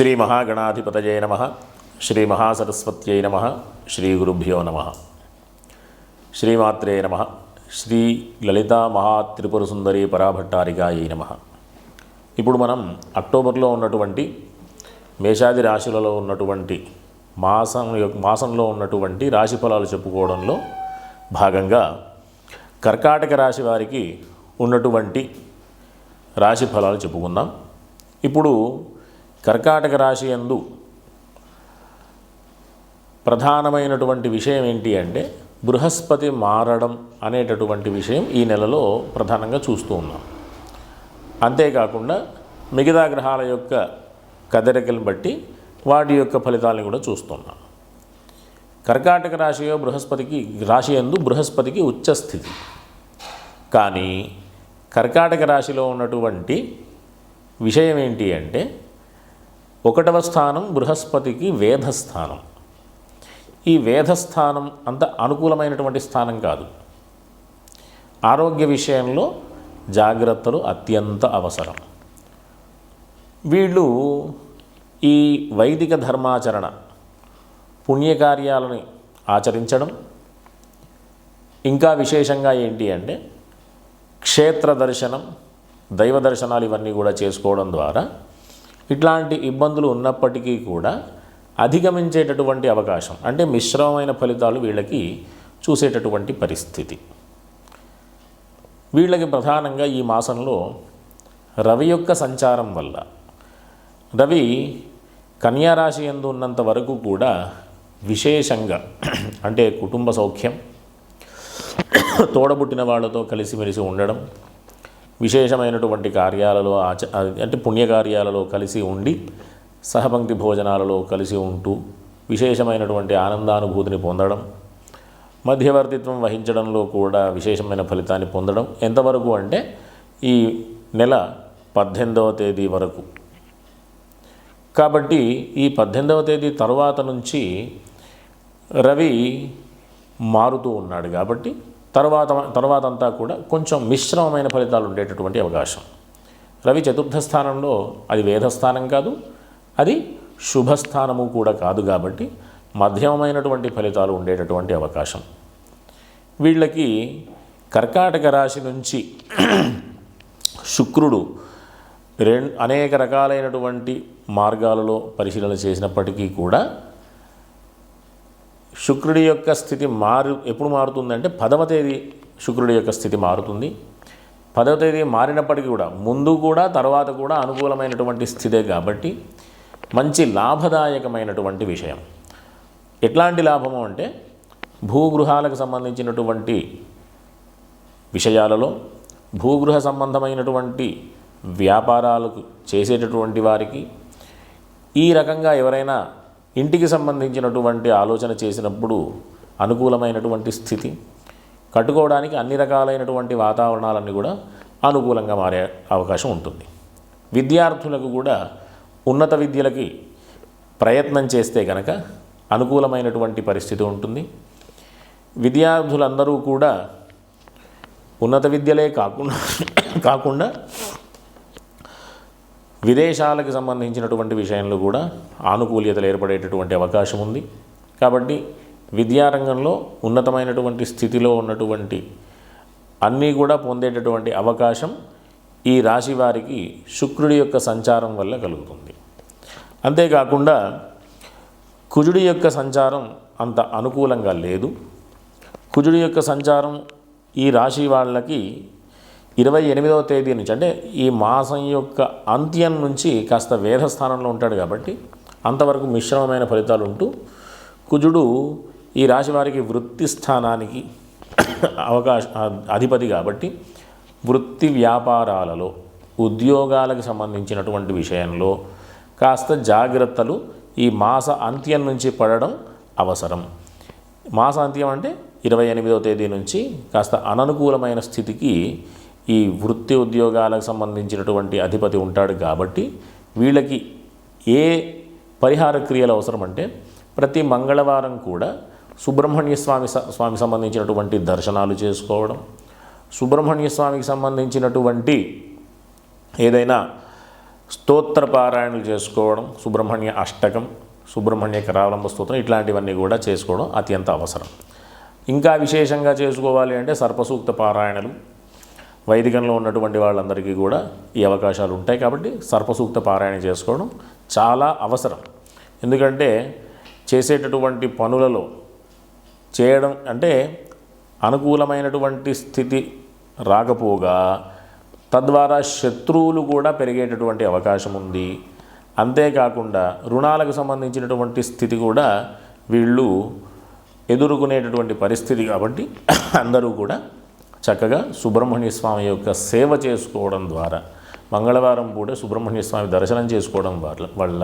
శ్రీ మహాగణాధిపతజయ నమ శ్రీ మహాసరస్వత్యై నమ శ్రీ గురుభ్యో నమ. శ్రీమాత్రే నమ శ్రీ లలితా మహాత్రిపుర సుందరి పరాభట్టారికాయై నమ. ఇప్పుడు మనం అక్టోబర్లో ఉన్నటువంటి మేషాది రాశులలో ఉన్నటువంటి మాసం మాసంలో ఉన్నటువంటి రాశి ఫలాలు చెప్పుకోవడంలో భాగంగా కర్కాటక రాశి వారికి ఉన్నటువంటి రాశి ఫలాలు చెప్పుకుందాం. ఇప్పుడు కర్కాటక రాశి యందు ప్రధానమైనటువంటి విషయం ఏంటి అంటే బృహస్పతి మారడం అనేటటువంటి విషయం ఈ నెలలో ప్రధానంగా చూస్తూ ఉన్నాం. అంతేకాకుండా మిగతా గ్రహాల యొక్క కదలికలను బట్టి వాటి యొక్క ఫలితాలను కూడా చూస్తున్నాం. కర్కాటక రాశిలో బృహస్పతికి రాశి ఎందు బృహస్పతికి ఉచ్చస్థితి కానీ కర్కాటక రాశిలో ఉన్నటువంటి విషయం ఏంటి అంటే ఒకటవ స్థానం బృహస్పతికి వేధస్థానం ఈ వేధస్థానం అంత అనుకూలమైనటువంటి స్థానం కాదు. ఆరోగ్య విషయంలో జాగ్రత్తలు అత్యంత అవసరం. వీళ్ళు ఈ వైదిక ధర్మాచరణ పుణ్యకార్యాలని ఆచరించడం ఇంకా విశేషంగా ఏంటి అంటే క్షేత్ర దర్శనం దైవ దర్శనాలు ఇవన్నీ కూడా చేసుకోవడం ద్వారా ఇట్లాంటి ఇబ్బందులు ఉన్నప్పటికీ కూడా అధిగమించేటటువంటి అవకాశం అంటే మిశ్రమమైన ఫలితాలు వీళ్ళకి చూసేటటువంటి పరిస్థితి. వీళ్ళకి ప్రధానంగా ఈ మాసంలో రవి యొక్క సంచారం వల్ల రవి కన్యారాశి ఎందు ఉన్నంత వరకు కూడా విశేషంగా అంటే కుటుంబ సౌఖ్యం తోడబుట్టిన వాళ్ళతో కలిసిమెలిసి ఉండడం విశేషమైనటువంటి కార్యాలలో ఆచ అంటే పుణ్యకార్యాలలో కలిసి ఉండి సహపంక్తి భోజనాలలో కలిసి ఉంటూ విశేషమైనటువంటి ఆనందానుభూతిని పొందడం మధ్యవర్తిత్వం వహించడంలో కూడా విశేషమైన ఫలితాన్ని పొందడం. ఎంతవరకు అంటే ఈ నెల పద్దెనిమిదవ తేదీ వరకు. కాబట్టి ఈ పద్దెనిమిదవ తేదీ తర్వాత నుంచి రవి మారుతూ ఉన్నాడు కాబట్టి తర్వాత తర్వాత అంతా కూడా కొంచెం మిశ్రమమైన ఫలితాలు ఉండేటటువంటి అవకాశం. రవి చతుర్థ స్థానంలో అది వేదస్థానం కాదు అది శుభస్థానము కూడా కాదు కాబట్టి మధ్యమమైనటువంటి ఫలితాలు ఉండేటటువంటి అవకాశం. వీళ్ళకి కర్కాటక రాశి నుంచి శుక్రుడు రెం అనేక రకాలైనటువంటి మార్గాలలో పరిశీలన చేసినప్పటికీ కూడా శుక్రుడి యొక్క స్థితి మారు ఎప్పుడు మారుతుందంటే పదవ తేదీ శుక్రుడి యొక్క స్థితి మారుతుంది. పదవ తేదీ మారినప్పటికీ కూడా ముందు కూడా తర్వాత కూడా అనుకూలమైనటువంటి స్థితే కాబట్టి మంచి లాభదాయకమైనటువంటి విషయం. ఎట్లాంటి లాభము అంటే భూగృహాలకు సంబంధించినటువంటి విషయాలలో భూగృహ సంబంధమైనటువంటి వ్యాపారాలకు చేసేటటువంటి వారికి ఈ రకంగా ఎవరైనా ఇంటికి సంబంధించినటువంటి ఆలోచన చేసినప్పుడు అనుకూలమైనటువంటి స్థితి కట్టుకోవడానికి అన్ని రకాలైనటువంటి వాతావరణాలన్నీ కూడా అనుకూలంగా మారే అవకాశం ఉంటుంది. విద్యార్థులకు కూడా ఉన్నత విద్యలకి ప్రయత్నం చేస్తే కనుక అనుకూలమైనటువంటి పరిస్థితి ఉంటుంది. విద్యార్థులందరూ కూడా ఉన్నత విద్యలే కాకుండా కాకుండా విదేశాలకు సంబంధించినటువంటి విషయంలో కూడా ఆనుకూల్యతలు ఏర్పడేటటువంటి అవకాశం ఉంది. కాబట్టి విద్యారంగంలో ఉన్నతమైనటువంటి స్థితిలో ఉన్నటువంటి అన్నీ కూడా పొందేటటువంటి అవకాశం ఈ రాశి వారికి శుక్రుడి యొక్క సంచారం వల్ల కలుగుతుంది. అంతేకాకుండా కుజుడి యొక్క సంచారం అంత అనుకూలంగా లేదు. కుజుడి యొక్క సంచారం ఈ రాశి వాళ్ళకి ఇరవై ఎనిమిదవ తేదీ నుంచి అంటే ఈ మాసం యొక్క అంత్యం నుంచి కాస్త వేధస్థానంలో ఉంటాడు కాబట్టి అంతవరకు మిశ్రమమైన ఫలితాలు ఉంటూ కుజుడు ఈ రాశి వారికి వృత్తి స్థానానికి అవకాశ అధిపతి కాబట్టి వృత్తి వ్యాపారాలలో ఉద్యోగాలకు సంబంధించినటువంటి విషయంలో కాస్త జాగ్రత్తలు ఈ మాస అంత్యం నుంచి పడడం అవసరం. మాస అంత్యం అంటే ఇరవై ఎనిమిదవ తేదీ నుంచి కాస్త అననుకూలమైన స్థితికి ఈ వృత్తి ఉద్యోగాలకు సంబంధించినటువంటి అధిపతి ఉంటాడు కాబట్టి వీళ్ళకి ఏ పరిహార క్రియలు అవసరం అంటే ప్రతి మంగళవారం కూడా సుబ్రహ్మణ్య స్వామి స్వామి సంబంధించినటువంటి దర్శనాలు చేసుకోవడం సుబ్రహ్మణ్య స్వామికి సంబంధించినటువంటి ఏదైనా స్తోత్ర పారాయణలు చేసుకోవడం సుబ్రహ్మణ్య అష్టకం సుబ్రహ్మణ్య కరావలంబ స్తోత్రం ఇట్లాంటివన్నీ కూడా చేసుకోవడం అత్యంత అవసరం. ఇంకా విశేషంగా చేసుకోవాలి అంటే సర్పసూక్త పారాయణలు వైదికంలో ఉన్నటువంటి వాళ్ళందరికీ కూడా ఈ అవకాశాలు ఉంటాయి కాబట్టి సర్పసూక్త పారాయణ చేసుకోవడం చాలా అవసరం. ఎందుకంటే చేసేటటువంటి పనులలో చేయడం అంటే అనుకూలమైనటువంటి స్థితి రాకపోగా తద్వారా శత్రువులు కూడా పెరిగేటటువంటి అవకాశం ఉంది. అంతేకాకుండా రుణాలకు సంబంధించినటువంటి స్థితి కూడా వీళ్ళు ఎదుర్కొనేటటువంటి పరిస్థితి కాబట్టి అందరూ కూడా చక్కగా సుబ్రహ్మణ్య స్వామి యొక్క సేవ చేసుకోవడం ద్వారా మంగళవారం పూట సుబ్రహ్మణ్య స్వామి దర్శనం చేసుకోవడం వల్ల వల్ల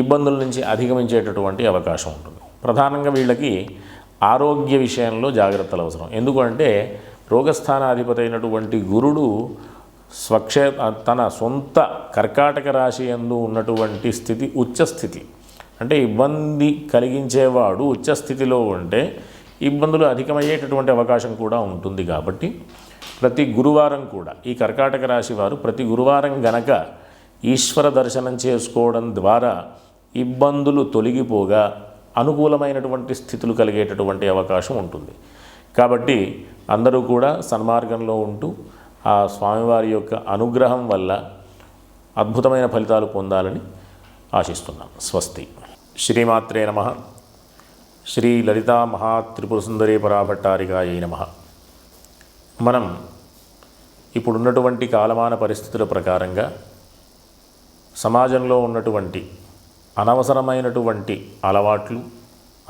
ఇబ్బందుల నుంచి అధిగమించేటటువంటి అవకాశం ఉంటుంది. ప్రధానంగా వీళ్ళకి ఆరోగ్య విషయంలో జాగ్రత్తలు అవసరం. ఎందుకంటే రోగస్థానాధిపతి అయినటువంటి గురుడు స్వక్షే తన సొంత కర్కాటక రాశి ఎందు ఉన్నటువంటి స్థితి ఉచ్చస్థితి. అంటే ఇబ్బంది కలిగించేవాడు ఉచ్చస్థితిలో ఉంటే ఇబ్బందులు అధికమయ్యేటటువంటి అవకాశం కూడా ఉంటుంది కాబట్టి ప్రతి గురువారం కూడా ఈ కర్కాటక రాశి వారు ప్రతి గురువారం గనక ఈశ్వర దర్శనం చేసుకోవడం ద్వారా ఇబ్బందులు తొలగిపోగా అనుకూలమైనటువంటి స్థితులు కలిగేటటువంటి అవకాశం ఉంటుంది. కాబట్టి అందరూ కూడా సన్మార్గంలో ఉంటూ ఆ స్వామివారి యొక్క అనుగ్రహం వల్ల అద్భుతమైన ఫలితాలు పొందాలని ఆశిస్తున్నాం. స్వస్తి. శ్రీమాత్రే నమ. శ్రీ లలితా మహాత్రిపుర సుందరీ పరాభట్టారికాయ నమ. మనం ఇప్పుడున్నటువంటి కాలమాన పరిస్థితుల ప్రకారంగా సమాజంలో ఉన్నటువంటి అనవసరమైనటువంటి అలవాట్లు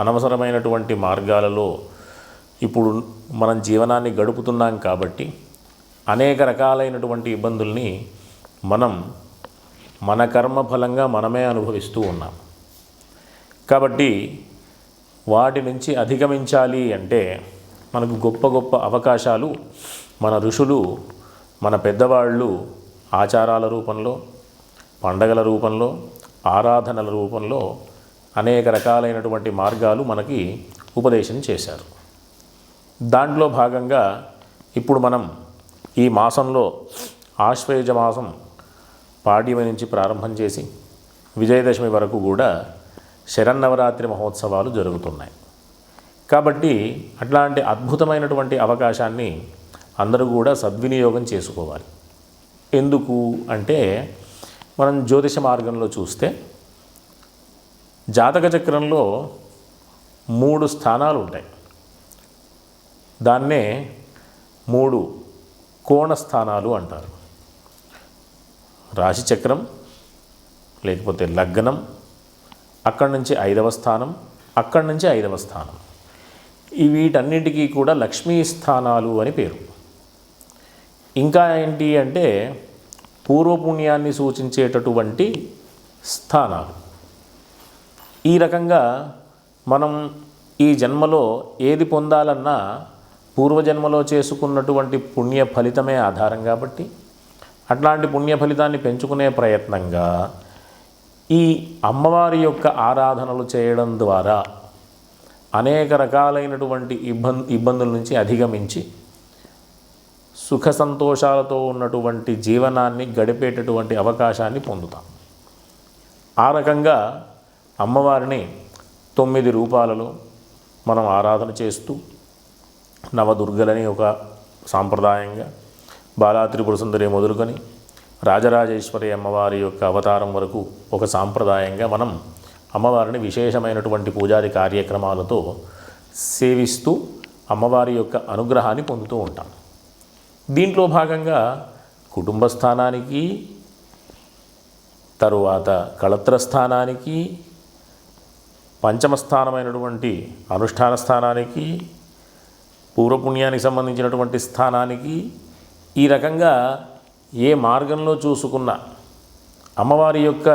అనవసరమైనటువంటి మార్గాలలో ఇప్పుడు మనం జీవనాన్ని గడుపుతున్నాం కాబట్టి అనేక రకాలైనటువంటి ఇబ్బందుల్ని మనం మన కర్మ ఫలంగా మనమే అనుభవిస్తూ ఉన్నాం. కాబట్టి వాటి నుంచి అధిగమించాలి అంటే మనకు గొప్ప గొప్ప అవకాశాలు మన ఋషులు మన పెద్దవాళ్ళు ఆచారాల రూపంలో పండగల రూపంలో ఆరాధనల రూపంలో అనేక రకాలైనటువంటి మార్గాలు మనకి ఉపదేశం చేశారు. దాంట్లో భాగంగా ఇప్పుడు మనం ఈ మాసంలో ఆశ్వయుజ మాసం పాడ్యమి నుంచి ప్రారంభం చేసి విజయదశమి వరకు కూడా శరన్నవరాత్రి మహోత్సవాలు జరుగుతున్నాయి. కాబట్టి అట్లాంటి అద్భుతమైనటువంటి అవకాశాన్ని అందరూ కూడా సద్వినియోగం చేసుకోవాలి. ఎందుకు అంటే మనం జ్యోతిష మార్గంలో చూస్తే జాతక చక్రంలో మూడు స్థానాలు ఉంటాయి. దాన్నే మూడు కోణ స్థానాలు అంటారు. రాశిచక్రం లేకపోతే లగ్నం అక్కడి నుంచి ఐదవ స్థానం అక్కడి నుంచి ఐదవ స్థానం. ఈ వీటన్నిటికీ కూడా లక్ష్మీ స్థానాలు అని పేరు. ఇంకా ఏంటి అంటే పూర్వపుణ్యాన్ని సూచించేటటువంటి స్థానాలు. ఈ రకంగా మనం ఈ జన్మలో ఏది పొందాలన్నా పూర్వజన్మలో చేసుకున్నటువంటి పుణ్య ఫలితమే ఆధారం కాబట్టి అట్లాంటి పుణ్య ఫలితాన్ని పెంచుకునే ప్రయత్నంగా ఈ అమ్మవారి యొక్క ఆరాధనలు చేయడం ద్వారా అనేక రకాలైనటువంటి ఇబ్బంది ఇబ్బందుల నుంచి అధిగమించి సుఖ సంతోషాలతో ఉన్నటువంటి జీవనాన్ని గడిపేటటువంటి అవకాశాన్ని పొందుతాం. ఆ రకంగా అమ్మవారిని తొమ్మిది రూపాలలో మనం ఆరాధన చేస్తూ నవదుర్గలని ఒక సాంప్రదాయంగా బాలా త్రిపుర సుందరి మొదలుకొని రాజరాజేశ్వరి అమ్మవారి యొక్క అవతారం వరకు ఒక సాంప్రదాయంగా మనం అమ్మవారిని విశేషమైనటువంటి పూజాది కార్యక్రమాలతో సేవిస్తూ అమ్మవారి యొక్క అనుగ్రహాన్ని పొందుతూ ఉంటాం. దీంట్లో భాగంగా కుటుంబ స్థానానికి తరువాత కళత్ర స్థానానికి పంచమ స్థానమైనటువంటి అనుష్ఠాన స్థానానికి పూర్వపుణ్యానికి సంబంధించినటువంటి స్థానానికి ఈ రకంగా ఏ మార్గంలో చూసుకున్న అమ్మవారి యొక్క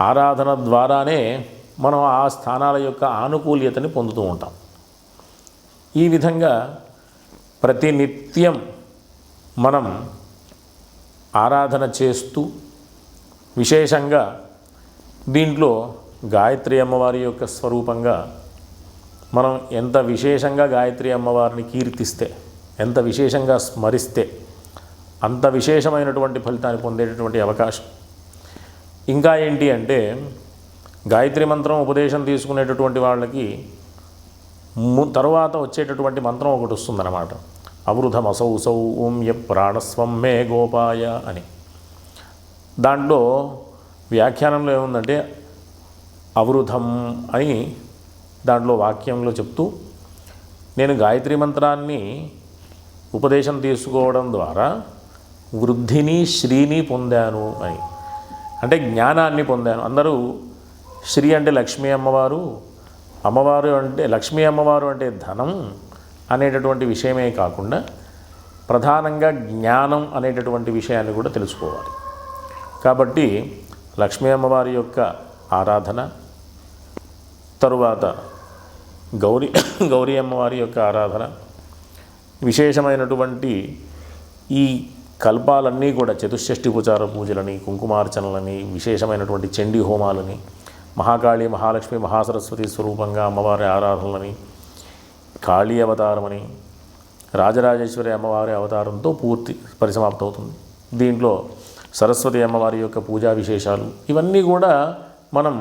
ఆరాధన ద్వారానే మనం ఆ స్థానాల యొక్క ఆనుకూల్యతని పొందుతూ ఉంటాం. ఈ విధంగా ప్రతినిత్యం మనం ఆరాధన చేస్తూ విశేషంగా దీంట్లో గాయత్రి అమ్మవారి యొక్క స్వరూపంగా మనం ఎంత విశేషంగా గాయత్రి అమ్మవారిని కీర్తిస్తే ఎంత విశేషంగా స్మరిస్తే అంత విశేషమైనటువంటి ఫలితాన్ని పొందేటటువంటి అవకాశం. ఇంకా ఏంటి అంటే గాయత్రి మంత్రం ఉపదేశం తీసుకునేటటువంటి వాళ్ళకి తర్వాత తరువాత వచ్చేటటువంటి మంత్రం ఒకటి వస్తుందన్నమాట. అవృధమసౌ సౌ ఓం య ప్రాణస్వం మే గోపాయ అని. దాంట్లో వ్యాఖ్యానంలో ఏముందంటే అవృధం అని దాంట్లో వాక్యంలో చెప్తూ నేను గాయత్రి మంత్రాన్ని ఉపదేశం తీసుకోవడం ద్వారా వృద్ధిని శ్రీని పొందాను అని. అంటే జ్ఞానాన్ని పొందాను. అందరూ శ్రీ అంటే లక్ష్మీ అమ్మవారు అమ్మవారు అంటే లక్ష్మీ అమ్మవారు అంటే ధనం అనేటటువంటి విషయమే కాకుండా ప్రధానంగా జ్ఞానం అనేటటువంటి విషయాన్ని కూడా తెలుసుకోవాలి. కాబట్టి లక్ష్మీ అమ్మవారి యొక్క ఆరాధన తరువాత గౌరీ గౌరీ అమ్మవారి యొక్క ఆరాధన విశేషమైనటువంటి ఈ కల్పాలన్నీ కూడా చతుషష్ఠి ఉపచార పూజలని కుంకుమార్చనలని విశేషమైనటువంటి చండీ హోమాలని మహాకాళి మహాలక్ష్మి మహాసరస్వతి స్వరూపంగా అమ్మవారి ఆరాధనలని కాళీ అవతారమని రాజరాజేశ్వరి అమ్మవారి అవతారంతో పూర్తి పరిసమాప్తమవుతుంది. దీంట్లో సరస్వతి అమ్మవారి యొక్క పూజా విశేషాలు ఇవన్నీ కూడా మనం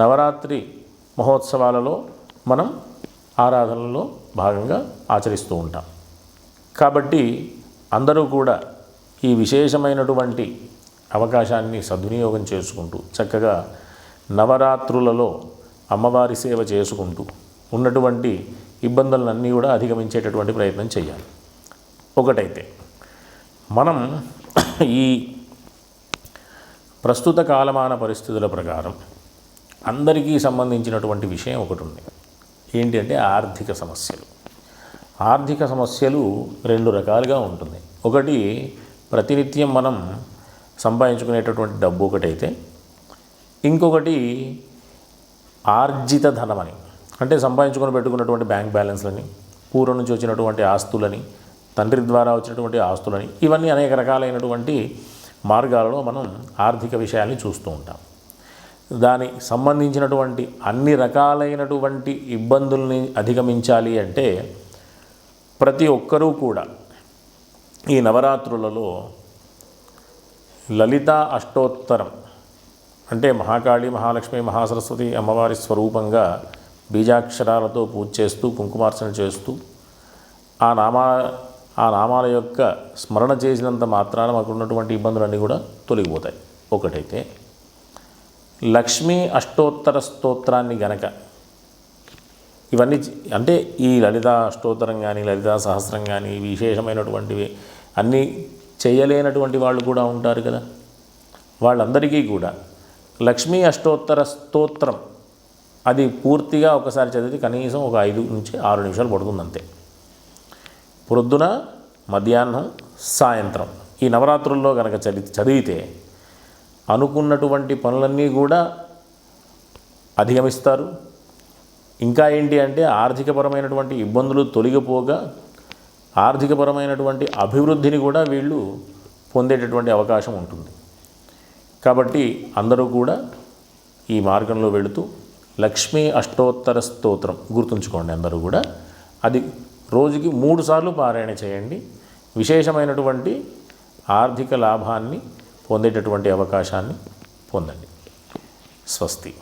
నవరాత్రి మహోత్సవాలలో మనం ఆరాధనలో భాగంగా ఆచరిస్తూ ఉంటాం. కాబట్టి అందరూ కూడా ఈ విశేషమైనటువంటి అవకాశాన్ని సద్వినియోగం చేసుకుంటూ చక్కగా నవరాత్రులలో అమ్మవారి సేవ చేసుకుంటూ ఉన్నటువంటి ఇబ్బందులన్నీ కూడా అధిగమించేటటువంటి ప్రయత్నం చేయాలి. ఒకటైతే మనం ఈ ప్రస్తుత కాలమాన పరిస్థితుల ప్రకారం అందరికీ సంబంధించినటువంటి విషయం ఒకటి ఉంది. ఏంటి అంటే ఆర్థిక సమస్యలు. ఆర్థిక సమస్యలు రెండు రకాలుగా ఉంటుంది. ఒకటి ప్రతినిత్యం మనం సంపాదించుకునేటటువంటి డబ్బు ఒకటైతే ఇంకొకటి ఆర్జిత ధనమని. అంటే సంపాదించుకొని పెట్టుకున్నటువంటి బ్యాంక్ బ్యాలెన్స్లని పూర్వం నుంచి వచ్చినటువంటి ఆస్తులని తండ్రి ద్వారా వచ్చినటువంటి ఆస్తులని ఇవన్నీ అనేక రకాలైనటువంటి మార్గాలలో మనం ఆర్థిక విషయాల్ని చూస్తూ ఉంటాం. దానికి సంబంధించినటువంటి అన్ని రకాలైనటువంటి ఇబ్బందుల్ని అధిగమించాలి అంటే ప్రతి ఒక్కరూ కూడా ఈ నవరాత్రులలో లలిత అష్టోత్తరం అంటే మహాకాళి మహాలక్ష్మి మహాసరస్వతి అమ్మవారి స్వరూపంగా బీజాక్షరాలతో పూజ చేస్తూ కుంకుమార్చన చేస్తూ ఆ నామా ఆ నామాల యొక్క స్మరణ చేసినంత మాత్రాన మాకు ఉన్నటువంటి ఇబ్బందులన్నీ కూడా తొలగిపోతాయి. ఒకటైతే లక్ష్మీ అష్టోత్తర స్తోత్రాన్ని గనక ఇవన్నీ అంటే ఈ లలిత అష్టోత్తరం కానీ లలిత సహస్రం కానీ విశేషమైనటువంటివి అన్నీ చేయలేనటువంటి వాళ్ళు కూడా ఉంటారు కదా. వాళ్ళందరికీ కూడా లక్ష్మీ అష్టోత్తర స్తోత్రం అది పూర్తిగా ఒకసారి చదివితే కనీసం ఒక ఐదు నుంచి ఆరు నిమిషాలు పడుతుంది అంతే ప్రొద్దున మధ్యాహ్నం సాయంత్రం ఈ నవరాత్రుల్లో కనుక చదివి చదివితే అనుకున్నటువంటి పనులన్నీ కూడా అధిగమిస్తారు. ఇంకా ఏంటి అంటే ఆర్థికపరమైనటువంటి ఇబ్బందులు తొలగిపోగా ఆర్థికపరమైనటువంటి అభివృద్ధిని కూడా వీళ్ళు పొందేటటువంటి అవకాశం ఉంటుంది. కాబట్టి అందరూ కూడా ఈ మార్గంలో వెళుతూ లక్ష్మీ అష్టోత్తర స్తోత్రం గుర్తుంచుకోండి అందరూ కూడా. అది రోజుకి మూడు సార్లు పారాయణ చేయండి. విశేషమైనటువంటి ఆర్థిక లాభాన్ని పొందేటటువంటి అవకాశాన్ని పొందండి. స్వస్తి.